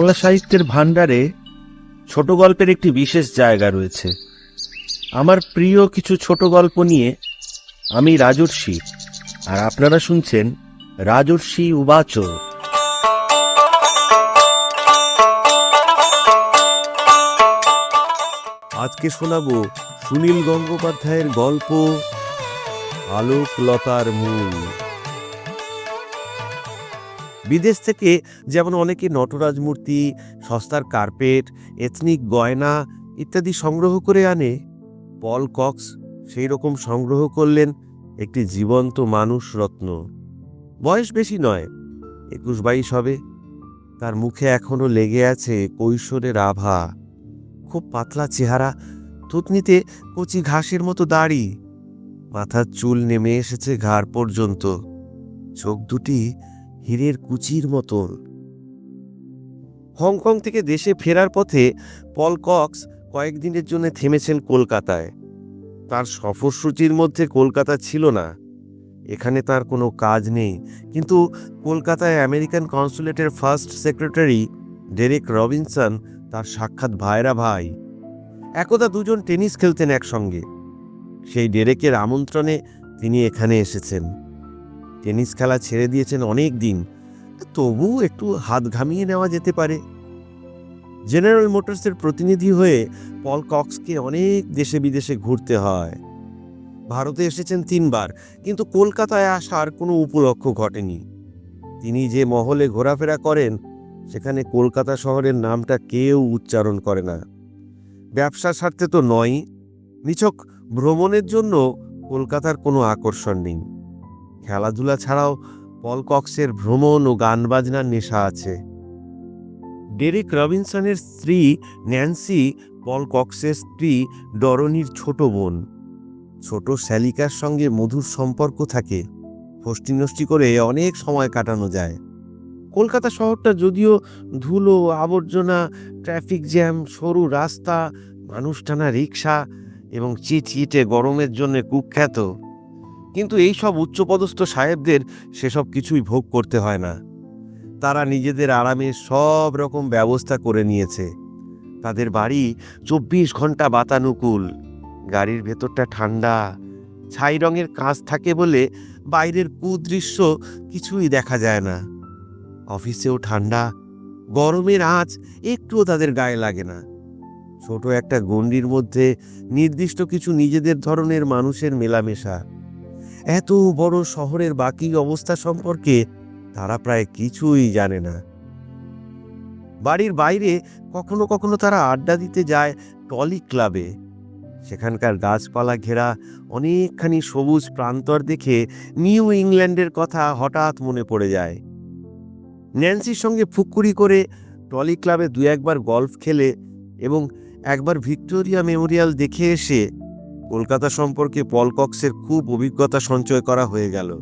বাংলা সাহিত্যের ভাণ্ডারে ছোট গল্পের একটি বিশেষ জায়গা রয়েছে। আমার প্রিয় কিছু ছোট গল্প নিয়ে আমি রাজর্ষি, আর আপনারা শুনছেন রাজর্ষি উবাচ। আজকে শোনাবো সুনীল গঙ্গোপাধ্যায়ের গল্প, আলোকলতার মূল। বিদেশ থেকে যেমন অনেকে নটরাজ মূর্তি, সস্তার কার্পেট, এথনিক গয়না ইত্যাদি সংগ্রহ করে আনে, পল কক্স সেই রকম সংগ্রহ করলেন একটি জীবন্ত মানুষ রত্ন। বয়স বেশি নয়, একুশ বাইশ হবে। তার মুখে এখনও লেগে আছে কৈশোরের আভা। খুব পাতলা চেহারা, থুতনিতে কচি ঘাসের মতো দাড়ি। মাথার চুল নেমে এসেছে ঘাড় পর্যন্ত। চোখ দুটি হীরের কুচির মতন। হংকং থেকে দেশে ফেরার পথে পল কক্স কয়েকদিনের জন্য থেমেছেন কলকাতায়। তার সফরসূচির মধ্যে কলকাতা ছিল না। এখানে তার কোনো কাজ নেই। কিন্তু কলকাতায় আমেরিকান কনসুলেটের ফার্স্ট সেক্রেটারি ডেরেক রবিনসন, তার সাক্ষাৎ ভাইরা ভাই, একদা দুজন টেনিস খেলতেন একসঙ্গে। সেই ডেরেকের আমন্ত্রণে তিনি এখানে এসেছেন। টেনিস খেলা ছেড়ে দিয়েছেন অনেক দিন। তবু একটু হাত ঘামিয়ে নেওয়া যেতে পারে। জেনারেল মোটরসের প্রতিনিধি হয়ে পল কক্সকে অনেক দেশে বিদেশে ঘুরতে হয়। ভারতে এসেছেন তিনবার, কিন্তু কলকাতায় আসার কোনো উপলক্ষ ঘটেনি। তিনি যে মহলে ঘোরাফেরা করেন, সেখানে কলকাতা শহরের নামটা কেউ উচ্চারণ করে না। ব্যবসার স্বার্থে তো নয়, নিছক ভ্রমণের জন্য কলকাতার কোনো আকর্ষণ নেই। খেলাধুলা ছাড়াও পল কক্সের ভ্রমণ ও গান বাজনার নেশা আছে। ডেরিক রবিনসনের স্ত্রী ন্যান্সি পল কক্সের স্ত্রী ডরনির ছোট বোন। ছোট শ্যালিকার সঙ্গে মধুর সম্পর্ক থাকে। ফষ্টি নষ্টি করে অনেক সময় কাটানো যায়। কলকাতা শহরটা যদিও ধুলো, আবর্জনা, ট্রাফিক জ্যাম, সরু রাস্তা, মানুষ টানা রিক্সা এবং চিটচিটে গরমের জন্য কুখ্যাত। কিন্তু এই সব উচ্চপদস্থ সাহেবদের সেসব কিছুই ভোগ করতে হয় না। তারা নিজেদের আরামের সব রকম ব্যবস্থা করে নিয়েছে। তাদের বাড়ি চব্বিশ ঘণ্টা বাতানুকূল। গাড়ির ভেতরটা ঠান্ডা। ছাই রঙের কাঁচ থাকে বলে বাইরের কুদৃশ্য কিছুই দেখা যায় না। অফিসেও ঠান্ডা। গরমের আঁচ একটুও তাদের গায়ে লাগে না। ছোট একটা গণ্ডির মধ্যে নির্দিষ্ট কিছু নিজেদের ধরনের মানুষের মেলামেশা। এত বড় শহরের বাকি অবস্থা সম্পর্কে তারা প্রায় কিছুই জানে না। বাড়ির বাইরে কখনো কখনো তারা আড্ডা দিতে যায় টলি ক্লাবে। সেখানকার গাছপালা ঘেরা অনেকখানি সবুজ প্রান্তর দেখে নিউ ইংল্যান্ডের কথা হঠাৎ মনে পড়ে যায়। ন্যান্সির সঙ্গে ফুক্কুরি করে টলি ক্লাবে দু একবার গল্ফ খেলে এবং একবার ভিক্টোরিয়া মেমোরিয়াল দেখে এসে কলকাতা সম্পর্কে পলকক্সের খুব অভিজ্ঞতা সঞ্চয় করা হয়ে গেল।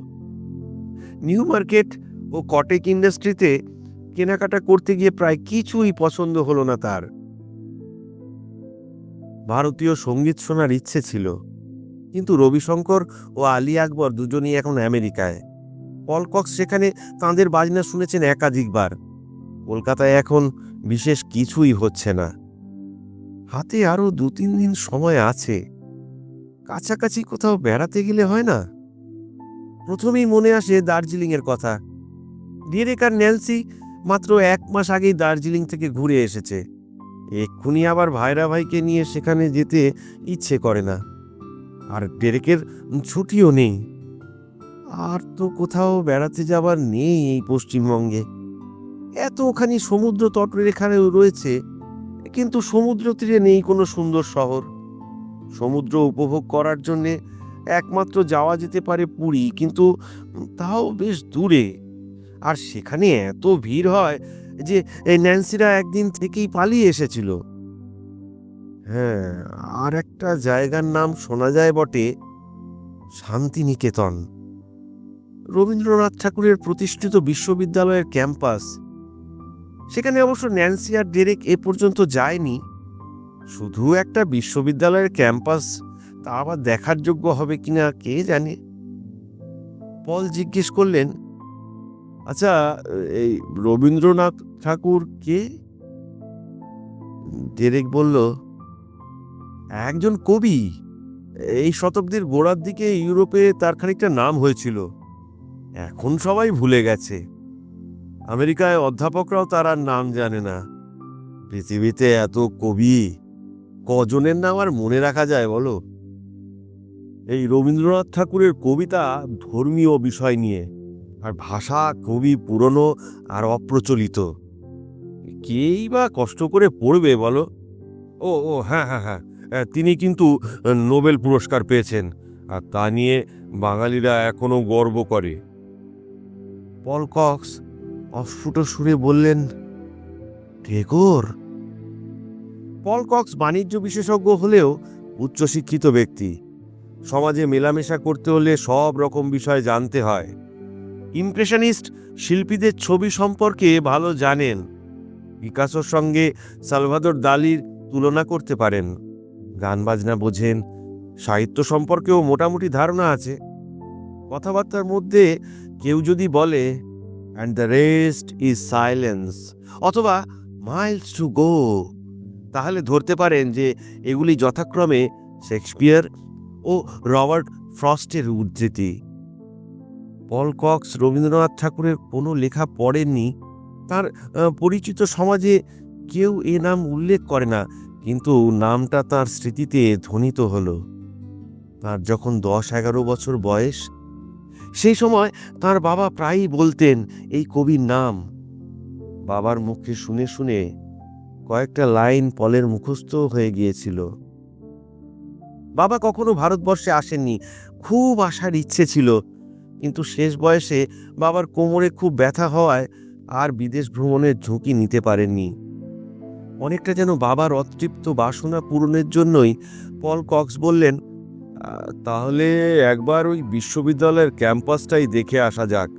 নিউ মার্কেট ও কটেক ইন্ডাস্ট্রিতে কেনাকাটা করতে গিয়ে প্রায় কিছুই পছন্দ হলো না তার। ভারতীয় সংগীত শোনার ইচ্ছে ছিল। কিন্তু রবিশঙ্কর ও আলী আকবর দুজনেই এখন আমেরিকায়। পলকক্স সেখানে তাঁদের বাজনা শুনেছেন একাধিকবার। কলকাতায় এখন বিশেষ কিছুই হচ্ছে না। হাতে আরও দু তিন দিন সময় আছে। কাছাকাছি কোথাও বেড়াতে গেলে হয় না? প্রথমেই মনে আসে দার্জিলিংয়ের কথা। ডিরেক আর মাত্র এক মাস আগেই দার্জিলিং থেকে ঘুরে এসেছে। এক্ষুনি আবার ভাইরা ভাইকে নিয়ে সেখানে যেতে ইচ্ছে করে না। আর ডেরেকের ছুটিও নেই। আর তো কোথাও বেড়াতে যাবার নেই এই পশ্চিমবঙ্গে। এতখানি সমুদ্র তটরেখায় রয়েছে, কিন্তু সমুদ্র তীরে নেই কোনো সুন্দর শহর। সমুদ্র উপভোগ করার জন্যে একমাত্র যাওয়া যেতে পারে পুরী, কিন্তু তাও বেশ দূরে। আর সেখানে এত ভিড় হয় যে ন্যান্সিরা একদিন থেকেই পালিয়ে এসেছিল। হ্যাঁ আর একটা জায়গার নাম শোনা যায় বটে, শান্তিনিকেতন। রবীন্দ্রনাথ ঠাকুরের প্রতিষ্ঠিত বিশ্ববিদ্যালয়ের ক্যাম্পাস। সেখানে অবশ্য ন্যান্সি আর ডেরেক এ পর্যন্ত যায়নি। শুধু একটা বিশ্ববিদ্যালয়ের ক্যাম্পাস, তা আবার দেখার যোগ্য হবে কিনা কে জানে? পল জিজ্ঞেস করলেন আচ্ছা এই রবীন্দ্রনাথ ঠাকুর কে? ডেরেক বলল, একজন কবি। এই শতাব্দীর গোড়ার দিকে ইউরোপে তার খানিকটা নাম হয়েছিল। এখন সবাই ভুলে গেছে। আমেরিকায় অধ্যাপকরাও তার আর নাম জানে না। পৃথিবীতে এত কবি কজনের নাম আর মনে রাখা যায় বলো? এই রবীন্দ্রনাথ ঠাকুরের কবিতা ধর্মীয় বিষয় নিয়ে, আর ভাষা খুবই পুরনো আর অপ্রচলিত। কেই বা কষ্ট করে পড়বে বলো? ও ও হ্যাঁ হ্যাঁ হ্যাঁ তিনি কিন্তু নোবেল পুরস্কার পেয়েছেন, আর তা নিয়ে বাঙালিরা এখনও গর্ব করে। পলকক্স অস্ফুট সুরে বললেন, ঠেকর পল কক্স বাণিজ্য বিশেষজ্ঞ হলেও উচ্চশিক্ষিত ব্যক্তি। সমাজে মেলামেশা করতে হলে সব রকম বিষয় জানতে হয়। ইমপ্রেশনিস্ট শিল্পীদের ছবি সম্পর্কে ভালো জানেন। পিকাসোর সঙ্গে সালভাদর দালির তুলনা করতে পারেন। গান বাজনা বোঝেন। সাহিত্য সম্পর্কেও মোটামুটি ধারণা আছে। কথাবার্তার মধ্যে কেউ যদি বলে and the rest is silence অথবা মাইলস টু গো তাহলে ধরতে পারেন যে এগুলি যথাক্রমে শেক্সপিয়ার ও রবার্ট ফ্রস্টের উদ্ধৃতি। পল কক্স, রবীন্দ্রনাথ ঠাকুরের কোনো লেখা পড়েননি। তার পরিচিত সমাজে কেউ এ নাম উল্লেখ করে না, কিন্তু নামটা তার স্মৃতিতে ধ্বনিত হলো। তার যখন দশ এগারো বছর বয়স, সেই সময় তার বাবা প্রায়ই বলতেন, এই কবির নাম। বাবার মুখে শুনে শুনে কয়েকটা লাইন পলের মুখস্থ হয়ে গিয়েছিল। বাবা কখনো ভারতবর্ষে আসেননি, খুব আসার ইচ্ছে ছিল। কিন্তু শেষ বয়সে বাবার কোমরে খুব ব্যথা হওয়ায় আর বিদেশ ভ্রমণের ঝুঁকি নিতে পারেননি। অনেকটা যেন বাবার অতৃপ্ত বাসনা পূরণের জন্যই পল কক্স বললেন তাহলে একবার ওই বিশ্ববিদ্যালয়ের ক্যাম্পাসটাই দেখে আসা যাক।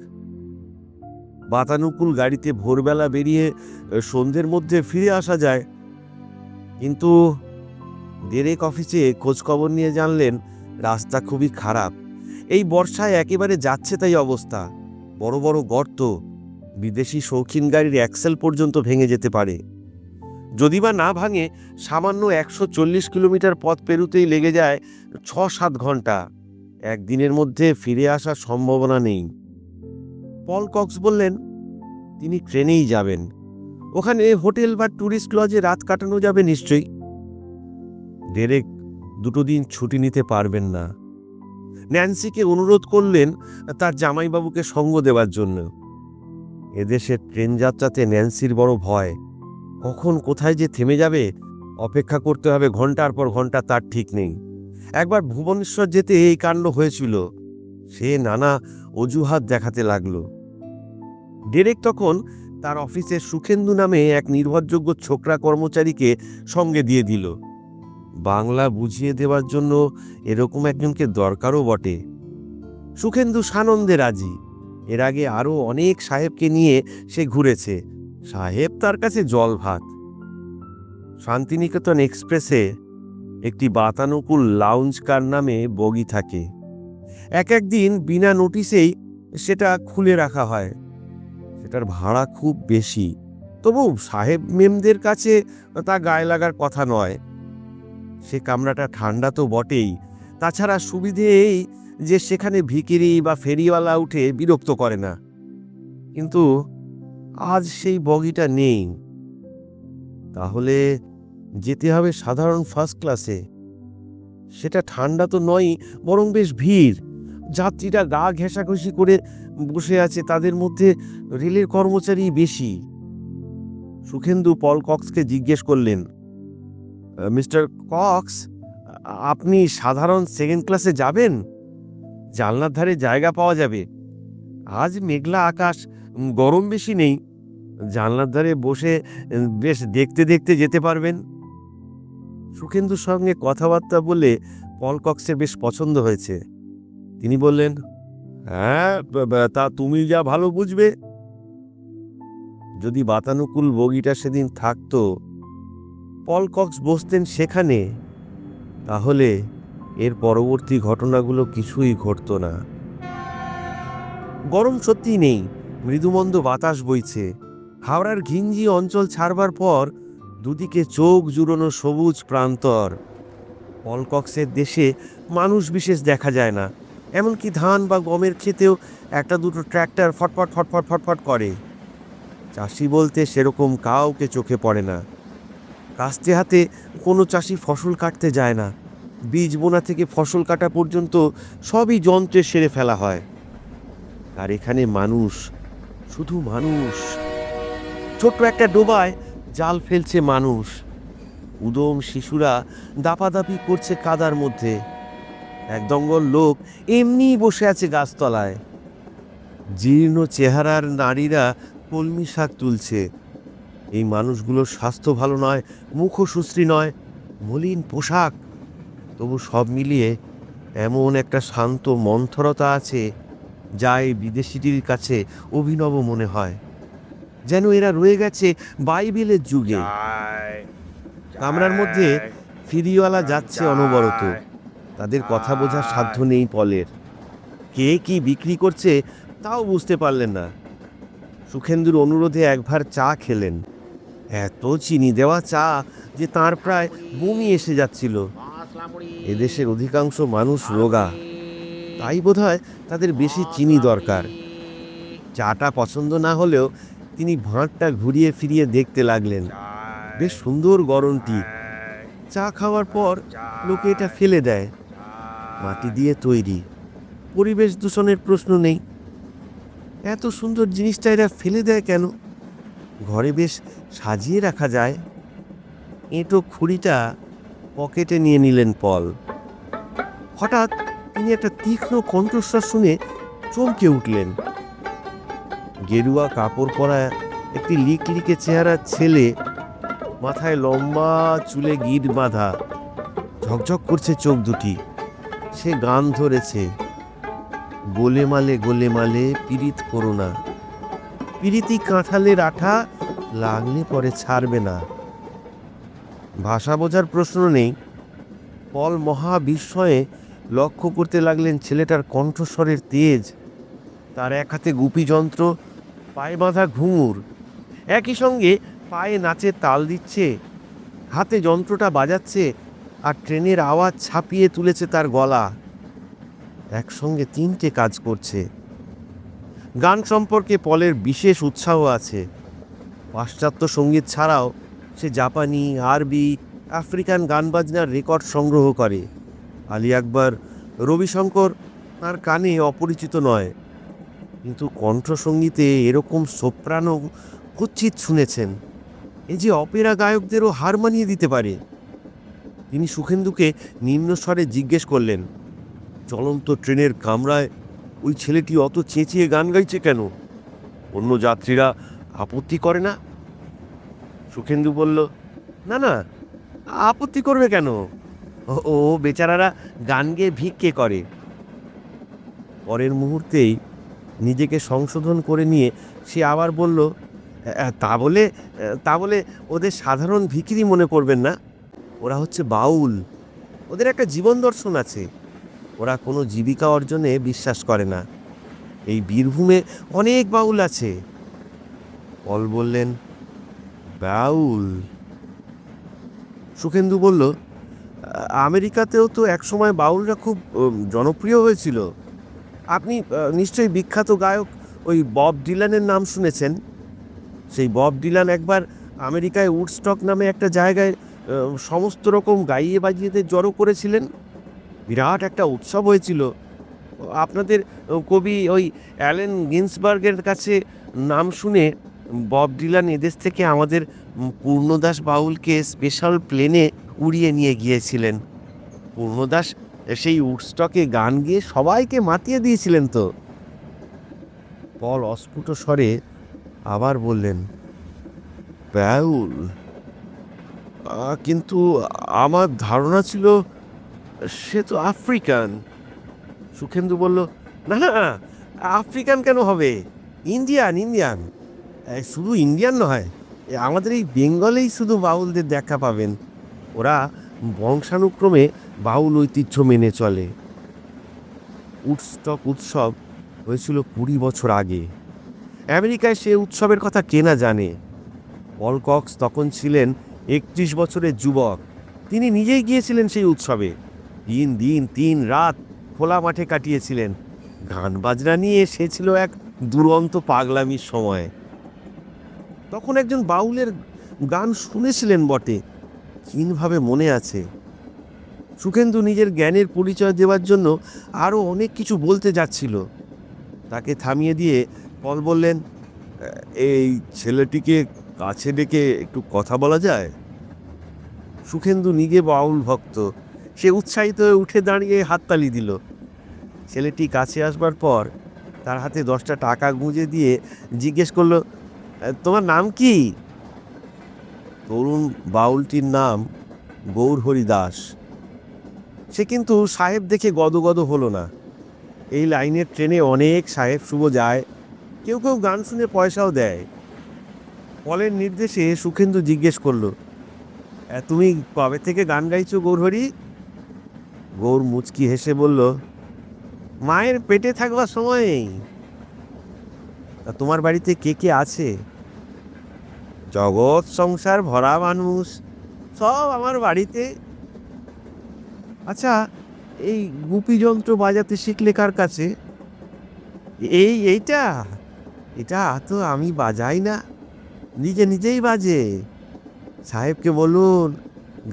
বাতানুকূল গাড়িতে ভোরবেলা বেরিয়ে সন্ধ্যের মধ্যে ফিরে আসা যায়। কিন্তু ডেরেক অফিসে খোঁজখবর নিয়ে জানলেন, রাস্তা খুবই খারাপ। এই বর্ষায় একেবারে যাচ্ছে তাই অবস্থা। বড় বড় গর্ত, বিদেশি শৌখিন গাড়ির অ্যাক্সেল পর্যন্ত ভেঙে যেতে পারে। যদি বা না ভাঙে, সামান্য একশো চল্লিশ কিলোমিটার পথ পেরুতেই লেগে যায় ছ সাত ঘণ্টা। একদিনের মধ্যে ফিরে আসার সম্ভাবনা নেই। পল কক্স বললেন, তিনি ট্রেনেই যাবেন। ওখানে হোটেল বা ট্যুরিস্ট লজে রাত কাটানো যাবে নিশ্চয়ই। ডেরেক, দুটো দিন ছুটি নিতে পারবেন না। ন্যান্সিকে অনুরোধ করলেন তার জামাইবাবুকে সঙ্গ দেওয়ার জন্য। এদেশের ট্রেন যাত্রাতে ন্যান্সির বড় ভয়। কখন কোথায় যে থেমে যাবে, অপেক্ষা করতে হবে ঘণ্টার পর ঘণ্টা তার ঠিক নেই। একবার ভুবনেশ্বর যেতে এই কাণ্ড হয়েছিল। সে নানা অজুহাত দেখাতে লাগল। ডেরেক তখন তার অফিসে সুখেন্দু নামে এক নির্ভরযোগ্য ছোকরা কর্মচারীকে সঙ্গে দিয়ে দিল। বাংলা বুঝিয়ে দেওয়ার জন্য এরকম একজনকে দরকারও বটে। সুখেন্দু সানন্দে রাজি। এর আগে আরও অনেক সাহেবকে নিয়ে সে ঘুরেছে। সাহেব তার কাছে জল ভাত। শান্তিনিকেতন এক্সপ্রেসে একটি বাতানুকূল লাউঞ্জ কার নামে বগি থাকে। এক একদিন বিনা নোটিশেই সেটা খুলে রাখা হয়। সেটার ভাড়া খুব বেশি। তবু সাহেব মেমদের কাছে তা গায়ে লাগার কথা নয়। সে কামরাটা ঠান্ডা তো বটেই। তাছাড়া সুবিধে এই যে সেখানে ভিকিরি বা ফেরিওয়ালা উঠে বিরক্ত করে না। কিন্তু আজ সেই বগিটা নেই। তাহলে যেতে হবে সাধারণ ফার্স্ট ক্লাসে। সেটা ঠান্ডা তো নয়ই, বরং বেশ ভিড়। যাত্রীরা গা ঘেঁষাঘষি করে বসে আছে, তাদের মধ্যে রেলের কর্মচারী বেশি। সুখেন্দু পল কক্সকে জিজ্ঞেস করলেন, মিস্টার কক্স, আপনি সাধারণ সেকেন্ড ক্লাসে যাবেন? জানলার ধারে জায়গা পাওয়া যাবে। আজ মেঘলা আকাশ, গরম বেশি নেই। জানলার ধারে বসে, বেশ দেখতে দেখতে যেতে পারবেন। সুখেন্দুর সঙ্গে কথাবার্তা বলে পল কক্সের বেশ পছন্দ হয়েছে। তিনি বললেন হ্যাঁ তা তুমি যা ভালো বুঝবে। যদি বাতানুকুল বগিটা সেদিন থাকতো, পলকক্স বসতেন সেখানে, তাহলে এর পরবর্তী ঘটনাগুলো কিছুই ঘটতো না। গরম সত্যিই নেই, মৃদুমন্দ বাতাস বইছে। হাওড়ার ঘিঞ্জি অঞ্চল ছাড়বার পর দুদিকে চোখ জুড়োনো সবুজ প্রান্তর। পলকক্সের দেশে মানুষ বিশেষ দেখা যায় না। এমনকি ধান বা গমের ক্ষেতেও একটা দুটো ট্র্যাক্টর ফটফট ফটফট ফটফট করে। চাষি বলতে সেরকম কাউকে চোখে পড়ে না। কাস্তে হাতে কোনো চাষি ফসল কাটতে যায় না। বীজ বোনা থেকে ফসল কাটা পর্যন্ত সবই যন্ত্রে সেরে ফেলা হয়। আর এখানে মানুষ, শুধু মানুষ। ছোট্ট একটা ডোবায় জাল ফেলছে মানুষ। উদম শিশুরা দাপাদাপি করছে কাদার মধ্যে। এক দঙ্গল লোক এমনিই বসে আছে গাছতলায়। জীর্ণ চেহারার নারীরা কলমি শাক তুলছে। এই মানুষগুলোর স্বাস্থ্য ভালো নয় মুখও সুশ্রী নয় মলিন পোশাক। তবু সব মিলিয়ে এমন একটা শান্ত মন্থরতা আছে যা এই বিদেশিটির কাছে অভিনব মনে হয়। যেন এরা রয়ে গেছে বাইবেলের যুগে। কামরার মধ্যে ফিরিওয়ালা যাচ্ছে অনবরত। তাদের কথা বোঝার সাধ্য নেই পলের। কে কি বিক্রি করছে তাও বুঝতে পারলেন না। সুখেন্দুর অনুরোধে একবার চা খেলেন। এত চিনি দেওয়া চা যে তার প্রায় বমি এসে যাচ্ছিল। এদেশের অধিকাংশ মানুষ রোগা। তাই বোধহয় তাদের বেশি চিনি দরকার। চাটা পছন্দ না হলেও তিনি ভাঁড়টা ঘুরিয়ে ফিরিয়ে দেখতে লাগলেন। বেশ সুন্দর গরমটি। চা খাওয়ার পর লোকে এটা ফেলে দেয়। মাটি দিয়ে তৈরি। পরিবেশ দূষণের প্রশ্ন নেই। এত সুন্দর জিনিসটা এরা ফেলে দেয় কেন? ঘরে বেশ সাজিয়ে রাখা যায়। এঁটো খুঁড়িটা পকেটে নিয়ে নিলেন পল। হঠাৎ তিনি একটা তীক্ষ্ণ কণ্ঠস্বর শুনে চমকে উঠলেন। গেরুয়া কাপড় পরা একটি লিকলিকে চেহারার ছেলে মাথায় লম্বা চুলে গিট বাঁধা, ঝকঝক করছে চোখ দুটি। সে গান ধরেছে গোলে মালে গোলে মালে পীড়িত করো না। পীড়িতি কাঁঠালের আঠা লাগলে পরে ছাড়বে না। ভাষা বোঝার প্রশ্ন নেই। পল মহা বিস্ময়ে লক্ষ্য করতে লাগলেন ছেলেটার কণ্ঠস্বরের তেজ। তার এক হাতে গুপি যন্ত্র, পায়ে বাঁধা ঘুঙুর। একই সঙ্গে পায়ে নাচে তাল দিচ্ছে। হাতে যন্ত্রটা বাজাচ্ছে আর ট্রেনের আওয়াজ ছাপিয়ে তুলেছে তার গলা। একসঙ্গে তিনটে কাজ করছে। গান সম্পর্কে পলের বিশেষ উৎসাহ আছে। পাশ্চাত্য সংগীত ছাড়াও সে জাপানি, আরবি, আফ্রিকান গান বাজনার রেকর্ড সংগ্রহ করে। আলী আকবর, রবিশঙ্কর তার কানে অপরিচিত নয়। কিন্তু কণ্ঠসঙ্গীতে এরকম সোপ্রানো কুচ্ছিত শুনেছেন। এ যে অপেরা গায়কদেরও হার মানিয়ে দিতে পারে। তিনি সুখেন্দুকে নিম্ন স্বরে জিজ্ঞেস করলেন, চলন্ত ট্রেনের কামরায় ওই ছেলেটি অত চেঁচিয়ে গান গাইছে কেন? অন্য যাত্রীরা আপত্তি করে না? সুখেন্দু বলল, না না, আপত্তি করবে কেন? ও- ও, বেচারারা গান গেয়ে ভিক্ষে করে। পরের মুহূর্তেই নিজেকে সংশোধন করে নিয়ে সে আবার বলল, তা বলে তা বলে ওদের সাধারণ ভিকিরি মনে করবেন না? ওরা হচ্ছে বাউল। ওদের একটা জীবন দর্শন আছে। ওরা কোনো জীবিকা অর্জনে বিশ্বাস করে না। এই বীরভূমে অনেক বাউল আছে। পল বললেন, বাউল? সুখেন্দু বলল আমেরিকাতেও তো একসময় বাউলরা খুব জনপ্রিয় হয়েছিল। আপনি নিশ্চয়ই বিখ্যাত গায়ক ওই বব ডিলানের নাম শুনেছেন? সেই বব ডিলান একবার আমেরিকায় উডস্টক নামে একটা জায়গায় সমস্ত রকম গাইয়ে বাজিয়েদের জড়ো করেছিলেন। বিরাট একটা উৎসব হয়েছিল। আপনাদের কবি ওই অ্যালেন গিন্সবার্গের কাছে নাম শুনে বব ডিলান এদেশ থেকে আমাদের পূর্ণদাস বাউলকে স্পেশাল প্লেনে উড়িয়ে নিয়ে গিয়েছিলেন। পূর্ণদাস সেই উডস্টকে গান গিয়ে সবাইকে মাতিয়ে দিয়েছিলেন তো। পল অস্ফুট স্বরে আবার বললেন, বাউল কিন্তু আমার ধারণা ছিল সে তো আফ্রিকান। সুখেন্দু বলল, না না আফ্রিকান কেন হবে? Indian Indian. শুধু ইন্ডিয়ান নয় আমাদের এই বেঙ্গলেই শুধু বাউলদের দেখা পাবেন। ওরা বংশানুক্রমে বাউল ঐতিহ্য মেনে চলে। উডস্টক উৎসব হয়েছিল কুড়ি বছর আগে। আমেরিকায় সে উৎসবের কথা কেনা জানে। পল কক্স তখন ছিলেন একত্রিশ বছরের যুবক। তিনি নিজেই গিয়েছিলেন সেই উৎসবে। তিন দিন তিন রাত খোলা মাঠে কাটিয়েছিলেন। গান বাজনা নিয়ে সে ছিল এক দুরন্ত পাগলামির সময়। তখন একজন বাউলের গান শুনেছিলেন বটে। কিনভাবে মনে আছে। সুখেন্দু নিজের জ্ঞানের পরিচয় দেওয়ার জন্য আরও অনেক কিছু বলতে যাচ্ছিল। তাকে থামিয়ে দিয়ে পল বললেন এই ছেলেটিকে কাছে ডেকে একটু কথা বলা যায়? সুখেন্দু নিজে বাউল ভক্ত। সে উৎসাহিত হয়ে উঠে দাঁড়িয়ে হাততালি দিল। ছেলেটি কাছে আসবার পর তার হাতে দশটা টাকা গুঁজে দিয়ে জিজ্ঞেস করল তোমার নাম কি? তরুণ বাউলটির নাম গৌরহরি দাস। সে কিন্তু সাহেব দেখে গদগদ হলো না। এই লাইনের ট্রেনে অনেক সাহেব শুভ যায় কেউ কেউ গান শুনে পয়সাও দেয়। পলের নির্দেশে সুখেন্দু জিজ্ঞেস করল "এ, তুমি কবে থেকে গান গাইছো গৌরহরি? গৌর মুচকি হেসে বলল, মায়ের পেটে থাকবার সময়েই তা তোমার বাড়িতে কে কে আছে? জগৎ, সংসার, ভরা মানুষ, সব আমার বাড়িতে। আচ্ছা এই গুপি যন্ত্র বাজাতে শিখলে কার কাছে? এই, এইটা? এটা তো আমি বাজাই না। নিজে নিজেই বাজে। সাহেবকে বলুন,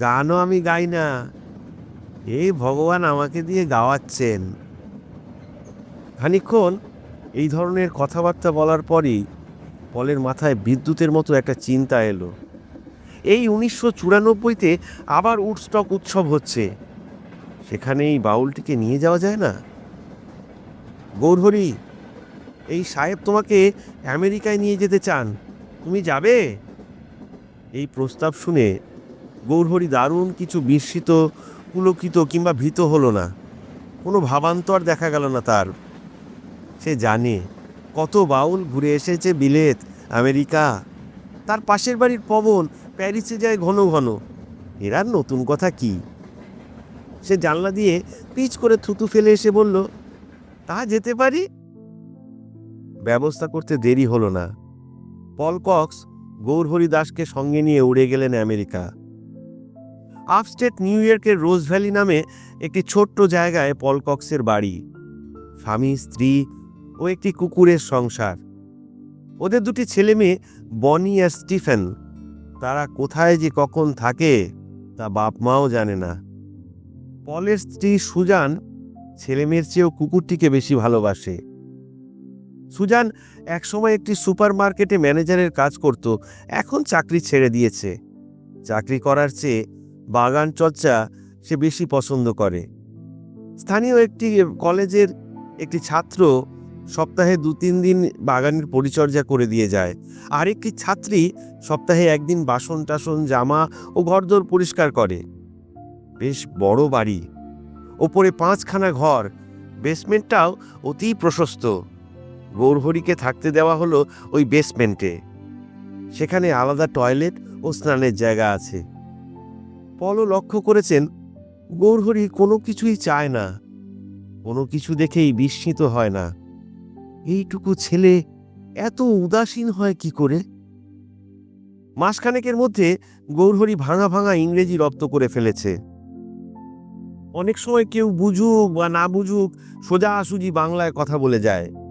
গানও আমি গাই না। এই ভগবান আমাকে দিয়ে গাওয়াচ্ছেন। খানিকক্ষণ এই ধরনের কথাবার্তা বলার পরই পলের মাথায় বিদ্যুতের মতো একটা চিন্তা এলো। এই উনিশশো চুরানব্বইতে আবার উডস্টক উৎসব হচ্ছে। সেখানে এই বাউলটিকে নিয়ে যাওয়া যায় না? গৌরহরি, এই সাহেব তোমাকে আমেরিকায় নিয়ে যেতে চান। তুমি যাবে? এই প্রস্তাব শুনে গৌরহরি দারুণ কিছু বিস্মিত, পুলকিত কিংবা ভীত হলো না। কোনো ভাবান্তর দেখা গেল না তার। সে জানে, কত বাউল ঘুরে এসেছে বিলেত, আমেরিকা। তার পাশের বাড়ির পবন প্যারিসে যায় ঘন ঘন। এরার নতুন কথা কি? সে জানলা দিয়ে পিচ করে থুতু ফেলে এসে বলল, তা যেতে পারি? ব্যবস্থা করতে দেরি হলো না। পল কক্স গৌরহরি দাসকে সঙ্গে নিয়ে উড়ে গেলেন আমেরিকা। আপস্টেট নিউ ইয়র্কের রোজ ভ্যালি নামে একটি ছোট্ট জায়গায় পল কক্সের বাড়ি। স্বামী, স্ত্রী ও একটি কুকুরের সংসার। ওদের দুটি ছেলে মেয়ে বনি আর স্টিফেন। তারা কোথায় যে কখন থাকে, তা বাপ মাও জানে না। পলের স্ত্রী সুজান ছেলেমেয়ের চেয়েও কুকুরটিকে বেশি ভালোবাসে। সুজান একসময় একটি সুপার মার্কেটে ম্যানেজারের কাজ করত, এখন চাকরি ছেড়ে দিয়েছে। চাকরি করার চেয়ে বাগান চর্চা সে বেশি পছন্দ করে। স্থানীয় একটি কলেজের একটি ছাত্র সপ্তাহে দু তিন দিন বাগানের পরিচর্যা করে দিয়ে যায়। আর একটি ছাত্রী সপ্তাহে একদিন বাসন টাসন জামা ও ঘরদোর পরিষ্কার করে। বেশ বড় বাড়ি। ওপরে পাঁচখানা ঘর। বেসমেন্টটাও অতি প্রশস্ত। গৌরহরিকে থাকতে দেওয়া হলো ওই বেসমেন্টে। সেখানে আলাদা টয়লেট ও স্নানের জায়গা আছে। পলও লক্ষ্য করেছেন, গৌরহরি কোনো কিছুই চায় না। কোনো কিছু দেখেই বিস্মিত হয় না। এইটুকু ছেলে এত উদাসীন হয় কি করে? মাসখানেকের মধ্যে গৌরহরি ভাঙা ভাঙা ইংরেজি রপ্ত করে ফেলেছে। অনেক সময় কেউ বুঝুক বা না বুঝুক সোজাসুজি বাংলায় কথা বলে যায়।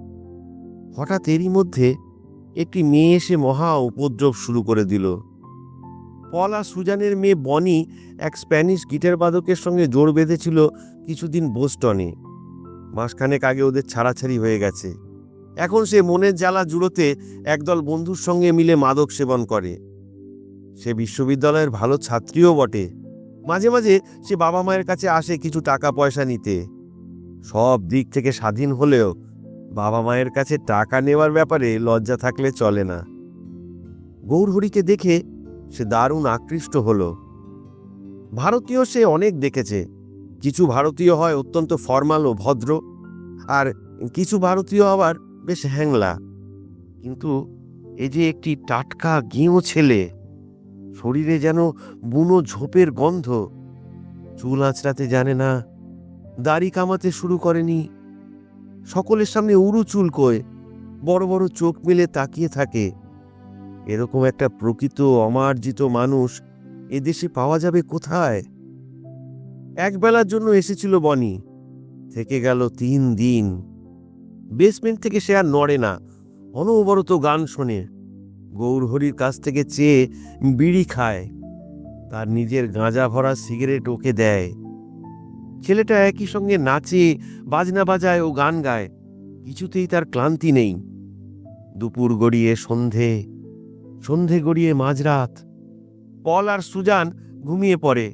হঠাৎ এরই মধ্যে একটি মেয়ে এসে মহা উপদ্রব শুরু করে দিল। পল আর সুজানের মেয়ে বনি এক স্প্যানিশ গিটার বাদকের সঙ্গে জোর বেঁধেছিল কিছুদিন বোস্টনে। মাসখানেক আগে ওদের ছাড়াছাড়ি হয়ে গেছে। এখন সে মনের জ্বালা জুড়োতে একদল বন্ধুর সঙ্গে মিলে মাদক সেবন করে। সে বিশ্ববিদ্যালয়ের ভালো ছাত্রীও বটে। মাঝে মাঝে সে বাবা মায়ের কাছে আসে কিছু টাকা পয়সা নিতে। সব দিক থেকে স্বাধীন হলেও বাবা মায়ের কাছে টাকা নেওয়ার ব্যাপারে লজ্জা থাকলে চলে না। গৌরহরিকে দেখে সে দারুণ আকৃষ্ট হলো। ভারতীয় সে অনেক দেখেছে। কিছু ভারতীয় হয় অত্যন্ত ফর্মাল ও ভদ্র, আর কিছু ভারতীয় আবার বেশ হ্যাংলা। কিন্তু এই যে একটি টাটকা গিঁয়ো ছেলে, শরীরে যেন বুনো ঝোপের গন্ধ। চুল আঁচড়াতে জানে না, দাড়ি কামাতে শুরু করেনি। সকলের সামনে উড়ু চুল কয়, বড় বড় চোখ মেলে তাকিয়ে থাকে। এরকম একটা প্রকৃত অমার্জিত মানুষ এদেশে পাওয়া যাবে কোথায়? একবেলার জন্য এসেছিল বনি। থেকে গেল তিন দিন। বেসমেন্ট থেকে সে আর নড়ে না। অনবরত গান শোনে। গৌরহরির কাছ থেকে চেয়ে বিড়ি খায়। তার নিজের গাঁজা ভরা সিগারেট ওকে দেয়। ছেলেটা একই সঙ্গে নাচে, বাজনা বাজায় ও গান গায়। কিছুতেই তার ক্লান্তি নেই। দুপুর গড়িয়ে সন্ধে সন্ধে গড়িয়ে মাঝরাত। পল আর সুজান ঘুমিয়ে পড়ে।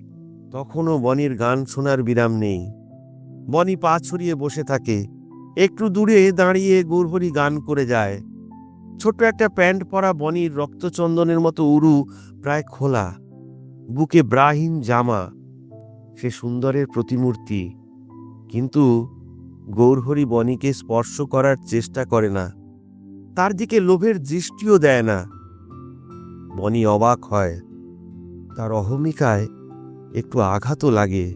তখনও বনির গান শোনার বিরাম নেই। বনি পা ছড়িয়ে বসে থাকে। একটু দূরে দাঁড়িয়ে গৌরহরি গান করে যায়। ছোট্ট একটা প্যান্ট পরা বনির রক্তচন্দনের মতো উরু প্রায় খোলা। বুকে ব্রাহীন জামা। সে সুন্দরের প্রতিমূর্তি, কিন্তু গৌরহরি বনিকে স্পর্শ করার চেষ্টা করে না। তার দিকে লোভের দৃষ্টিও দেয় না। বনি অবাক হয়। তার অহমিকায় একটু আঘাতও লাগে।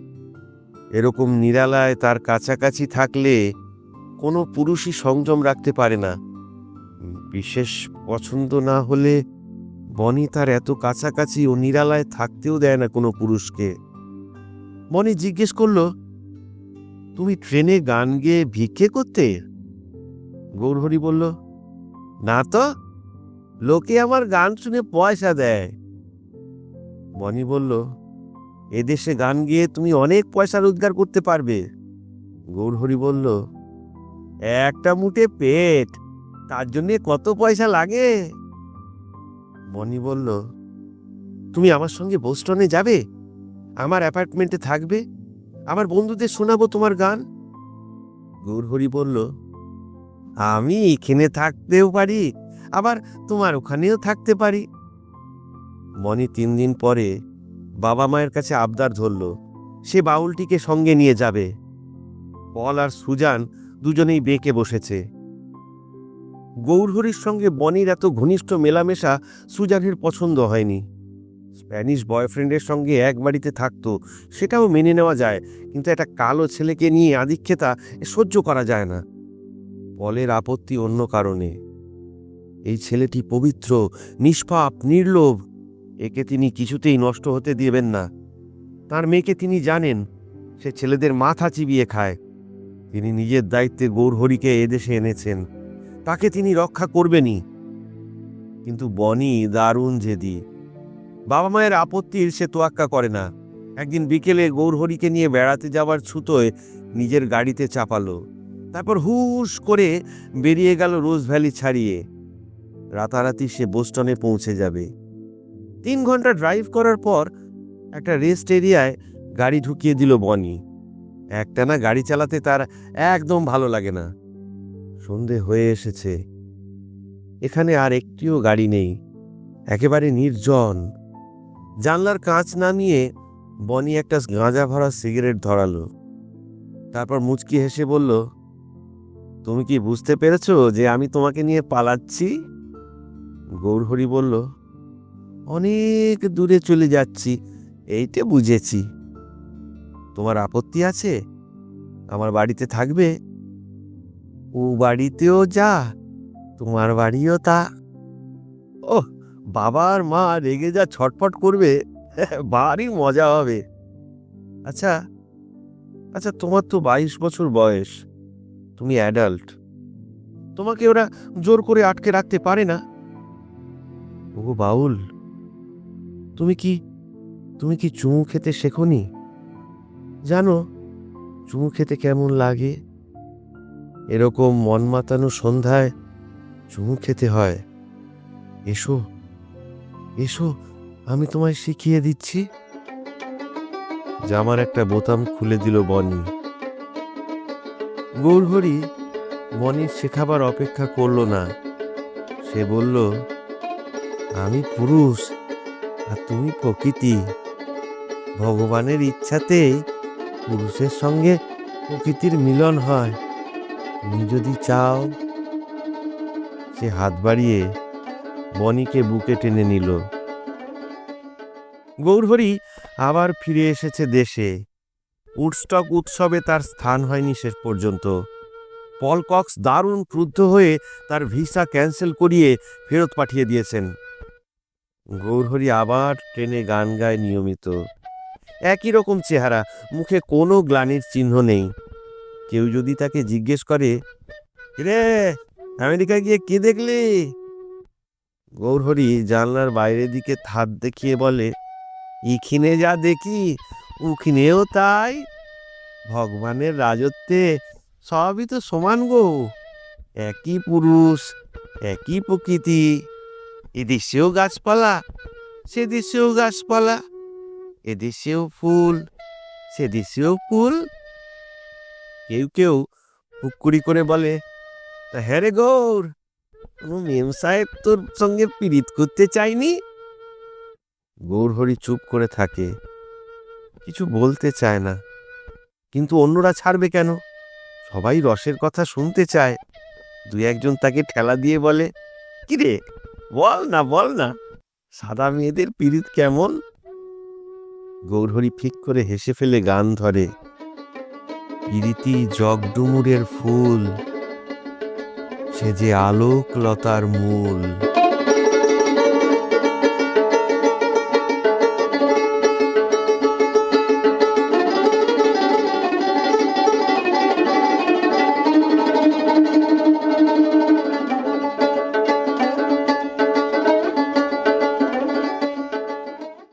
এরকম নিরালায় তার কাছাকাছি থাকলে কোনো পুরুষই সংযম রাখতে পারে না। বিশেষ পছন্দ না হলে বনি তার এত কাছাকাছি ও নিরালায় থাকতেও দেয় না কোনো পুরুষকে। বনি জিজ্ঞেস করল, তুমি ট্রেনে গান গেয়ে ভিক্ষে করতে? গৌরহরি বলল, না তো, লোকে আমার গান শুনে পয়সা দেয়। বনি বলল, এদেশে গান গেয়ে তুমি অনেক পয়সা রোজগার করতে পারবে। গৌরহরি বলল, একটা মুঠে পেট, তার জন্যে কত পয়সা লাগে? বনি বলল, তুমি আমার সঙ্গে বোস্টনে যাবে? আমার অ্যাপার্টমেন্টে থাকবে? আমার বন্ধুদের শোনাবো তোমার গান? গৌরহরি বলল আমি এখানে থাকতেও পারি আবার তোমার ওখানেও থাকতে পারি। মনি তিন দিন পরে বাবা মায়ের কাছে আবদার ধরল সে বাউলটিকে সঙ্গে নিয়ে যাবে। পল আর সুজান দুজনেই বেঁকে বসেছে। গৌরহরির সঙ্গে বনির এত ঘনিষ্ঠ মেলামেশা সুজানের পছন্দ হয়নি। স্প্যানিশ বয়ফ্রেন্ডের সঙ্গে এক বাড়িতে থাকতো, সেটাও মেনে নেওয়া যায়, কিন্তু একটা কালো ছেলেকে নিয়ে আধিক্ষেতা সহ্য করা যায় না। পলের আপত্তি অন্য কারণে। এই ছেলেটি পবিত্র, নিষ্পাপ, নির্লোভ, একে তিনি কিছুতেই নষ্ট হতে দিবেন না। তার মেয়েকে তিনি জানেন, সে ছেলেদের মাথা চিবিয়ে খায়। তিনি নিজের দায়িত্বে গৌরহরিকে এদেশে এনেছেন, তাকে তিনি রক্ষা করবেনই। কিন্তু বনি দারুণ জেদি। বাবা মায়ের আপত্তির সে তোয়াক্কা করে না। একদিন বিকেলে গৌরহরিকে নিয়ে বেড়াতে যাওয়ার ছুতোয় নিজের গাড়িতে চাপালো। তারপর হুশ করে বেরিয়ে গেল রোজ ভ্যালি ছাড়িয়ে। রাতারাতি সে বোস্টনে পৌঁছে যাবে। তিন ঘণ্টা ড্রাইভ করার পর একটা রেস্ট এরিয়ায় গাড়ি ঢুকিয়ে দিল বনি। একটানা গাড়ি চালাতে তার একদম ভালো লাগে না। সন্ধে হয়ে এসেছে। এখানে আর একটিও গাড়ি নেই। একেবারে নির্জন। জানলার কাঁচ না নিয়ে বনি একটা গাঁজা ভরা সিগারেট ধরালো। তারপর মুচকি হেসে বলল, তুমি কি বুঝতে পেরেছ যে আমি তোমাকে নিয়ে পালাচ্ছি? গৌরহরি বলল, অনেক দূরে চলে যাচ্ছি, এইটা বুঝেছি। তোমার আপত্তি আছে? আমার বাড়িতে থাকবে? ও বাড়িতেও যা, তোমার বাড়িও তা। ও বাবা আর মা রেগে যা ছটফট করবে, ভারী মজা হবে। আচ্ছা আচ্ছা তোমার তো বাইশ বছর বয়স। তুমি অ্যাডাল্ট তোমাকে ওরা জোর করে আটকে রাখতে পারে না। ও বাউল, তুমি কি তুমি কি চুমু খেতে শেখনি? জানো, চুমু খেতে কেমন লাগে? এরকম মন মাতানো সন্ধ্যায় চুমু খেতে হয়। এসো। এসো আমি তোমায় শিখিয়ে দিচ্ছি। জামার একটা বোতাম খুলে দিল বনি। গৌরহরি বনির শেখাবার অপেক্ষা করল না। সে বলল আমি পুরুষ আর তুমি প্রকৃতি। ভগবানের ইচ্ছাতেই পুরুষের সঙ্গে প্রকৃতির মিলন হয়। তুমি যদি চাও সে হাত বাড়িয়ে বনিকে বুকে টেনে নিল। গৌরহরি আবার ফিরে এসেছে দেশে। উডস্টক উৎসবে তার স্থান হয়নি শেষ পর্যন্ত। পলকক্স দারুণ ক্রুদ্ধ হয়ে তার ভিসা ক্যান্সেল করিয়ে ফেরত পাঠিয়ে দিয়েছেন। গৌরহরি আবার ট্রেনে গান গায় নিয়মিত। একই রকম চেহারা, মুখে কোনো গ্লানির চিহ্ন নেই। কেউ যদি তাকে জিজ্ঞেস করে রে আমেরিকা গিয়ে কে দেখলি? গৌরহরি জানলার বাইরের দিকে থাত দেখিয়ে বলে ইখিনে যা দেখি উখিনেও তাই। ভগবানের রাজত্বে সবই তো সমান গো। একই পুরুষ, একই প্রকৃতি। এদেশেও গাছপালা সেদেশেও গাছপালা। এদেশেও ফুল সেদেশেও ফুল। কেউ কেউ হুক্কুরি করে বলে, তা হ্যাঁ রে গৌর মেম সাহেব তোর সঙ্গে পীড়িত করতে চাইনি? গৌরহরি চুপ করে থাকে। কিছু বলতে চায় না। কিন্তু অন্যরা ছাড়বে কেন? সবাই রসের কথা শুনতে চায়। দুই একজন তাকে ঠেলা দিয়ে বলে, কিরে, বল না বল না, সাদা মেয়েদের পীড়িত কেমন? গৌরহরি ফিক করে হেসে ফেলে গান ধরে। পিরিতি জগডুমুরের ফুল সে যে আলোক লতার মূল।